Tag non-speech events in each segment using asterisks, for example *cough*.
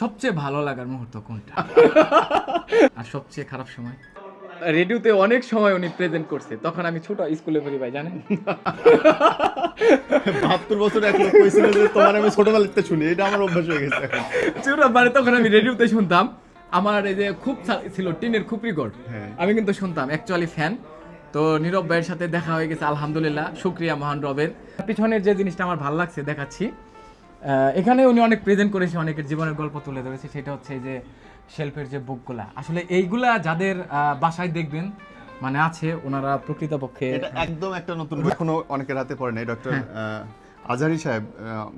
সবচেয়ে ভালো লাগার মুহূর্ত কোনটা? আর সবচেয়ে খারাপ সময়? রেডিওতে অনেক সময় উনি প্রেজেন্ট করছে। তখন আমি ছোট স্কুলে পড়ি ভাই জানেন? বাহাত্তর বছর লোক কইছিল যে তোমার আমি ছোটবেলাতে শুনি এটা আমার অভ্যাস হয়ে গেছে এখন। ছোট মানে তখন আমি রেডিওতে শুনতাম। আমার এই যে খুব ছিল টিনের খুব রেকর্ড হ্যাঁ। আমি কিন্তু শুনতাম অ্যাকচুয়ালি ফ্যান তো নীরব ভাইয়ের সাথে দেখা হয়ে গেছে আলহামদুলিল্লাহ। শুক্রিয়া মহান রবের। পিছনের যে জিনিসটা আমার ভালো লাগছে দেখাচ্ছি। এখানে উনি অনেক প্রেজেন্ট করেছে অনেকের জীবনের গল্প তুলে ধরেছে সেটা হচ্ছে যে শেল্পের যে বুকগুলা। আসলে এইগুলা যাদের বাসায় দেখবেন মানে আছে ওনারা প্রকৃতপক্ষে একদম একটা নতুন এখনও অনেকের হাতে পড়ে নাই ডক্টর আজহারি সাহেব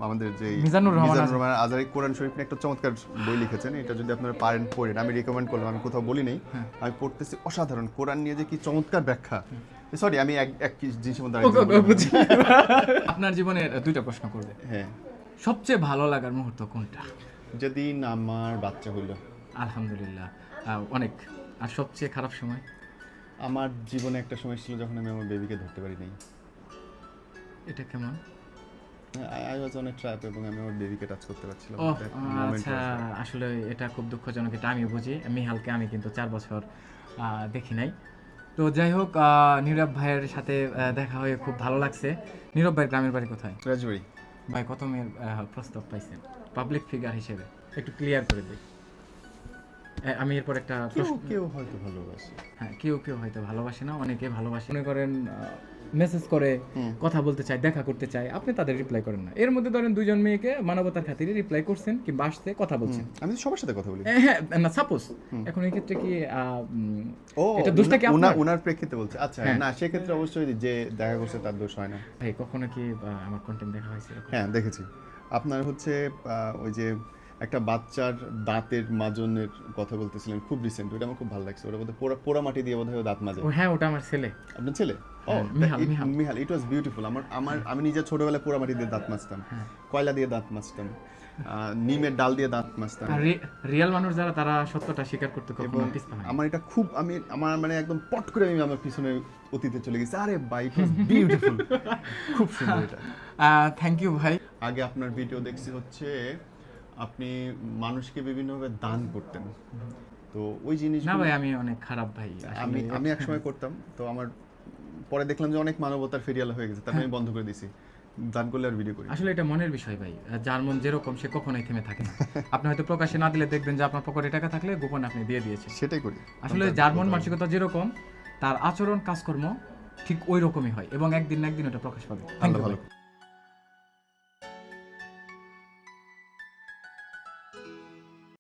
আমাদের যে হ্যাঁ। মিজানুর রহমান আজহারি কোরআন শরীফ নিয়ে একটা চমৎকার বই লিখেছেন এটা যদি আপনারা পারেন পড়েন। আমি রিকমেন্ড করলাম আমি কোথাও বলি নেই। হ্যাঁ। আমি পড়তেছি অসাধারণ। কোরআন নিয়ে যে কি চমৎকার ব্যাখ্যা। সরি আমি এক এক জিনিসের মধ্যে। আপনার জীবনের দুইটা প্রশ্ন করবে। হ্যাঁ। সবচেয়ে ভালো লাগার মুহূর্ত কোনটা? যেদিন আমার বাচ্চা হইল। আলহামদুলিল্লাহ। অনেক। আর সবচেয়ে খারাপ সময়? আমার জীবনে একটা সময় ছিল যখন আমি আমার বেবিকে ধরতে পারি নাই। এটা কেমন? আই ওয়াজ অন ট্র্যাপ এবং আমি আমার বেবিকে টাচ করতে পারছিলাম। আচ্ছা। আসলে এটা খুব দুঃখজনক এটা আমি বুঝি। মিহালকে আমি কিন্তু চার বছর দেখি নাই। তো যাই হোক আহ, নীরব ভাইয়ের সাথে দেখা হয়ে খুব ভালো লাগছে। নীরব ভাইয়ের গ্রামের বাড়ি কোথায়? রাজবাড়ি। ভাই কত মেয়ের প্রস্তাব পাইছেন। পাবলিক ফিগার হিসেবে। একটু ক্লিয়ার করে দিই। আমি এরপর একটা কেউ প্রশ্ন কেউ হয়তো ভালোবাসে। হ্যাঁ কেউ কেউ হয়তো ভালোবাসে না অনেকে ভালোবাসে। মনে করেন মেসেজ করে কথা বলতে চায় দেখা করতে চায় আপনি তাদের রিপ্লাই করেন না। এর মধ্যে ধরেন দুজন মেয়েকে মানবতার খাতিরে রিপ্লাই করছেন কিংবা আসছে কথা বলছেন। আমি সবার সাথে কথা বলি। হ্যাঁ না সাপোজ এখন এই ক্ষেত্রে কি ও এটা দোষটা কি আপনার? উনার প্রেক্ষিতে বলছে। আচ্ছা হ্যাঁ। না সেক্ষেত্রে অবশ্যই যে দেখা করছে তার দোষ হয় না। ভাই কখনো কি আমার কন্টেন্ট দেখা হয়েছে হ্যাঁ দেখেছি। আপনার হচ্ছে ওই যে একটা বাচ্চার দাঁতের মাজনের কথা বলতেছিলেন খুব রিসেন্ট ওটা আমার খুব ভালো লাগছে। ওটা বোধহয় পোড়া পোড়া মাটি দিয়ে বোধহয় দাঁত মাজে। হ্যাঁ ওটা আমার ছেলে। আপনার ছেলে? ও হ্যাঁ, মিহাল, মিহাল। মিহাল ইট ওয়াজ বিউটিফুল আমার আমার আমি নিজে ছোটবেলায় দিয়ে দাঁত মাজতাম। হ্যাঁ। কয়লা দিয়ে দাঁত মাজতাম। নিমের ডাল দিয়ে দাঁত মাজতাম। রিয়েল মানুষ যারা তারা সত্যটা স্বীকার করতে কখনো পিছপা হয় আমার এটা খুব আমি আমার মানে একদম পট করে আমি আমার পিছনে অতীতে চলে গেছি। আরে ওয়াজ বিউটিফুল *laughs* খুব সুন্দর এটা। থ্যাংক ইউ ভাই। আগে আপনার ভিডিও দেখছি হচ্ছে আপনি মানুষকে বিভিন্নভাবে দান করতেন। তো ওই জিনিস না ভাই আমি অনেক খারাপ ভাই। আমি আমি একসময় করতাম। তো আমার পরে দেখলাম যে অনেক মানবতার ফেরিয়াল হয়ে গেছে তারপরে আমি বন্ধ করে দিছি। দান করলে আর ভিডিও করি আসলে এটা মনের বিষয় ভাই যার মন যেরকম সে কখনোই থেমে থাকে না। *laughs* আপনি হয়তো প্রকাশে না দিলে দেখবেন যে আপনার পকেটে টাকা থাকলে গোপনে আপনি দিয়ে দিয়েছেন। সেটাই করি। আসলে যার মন মানসিকতা যেরকম তার আচরণ কাজকর্ম ঠিক ওই রকমই হয় এবং একদিন না একদিন ওটা প্রকাশ পাবে। ভালো।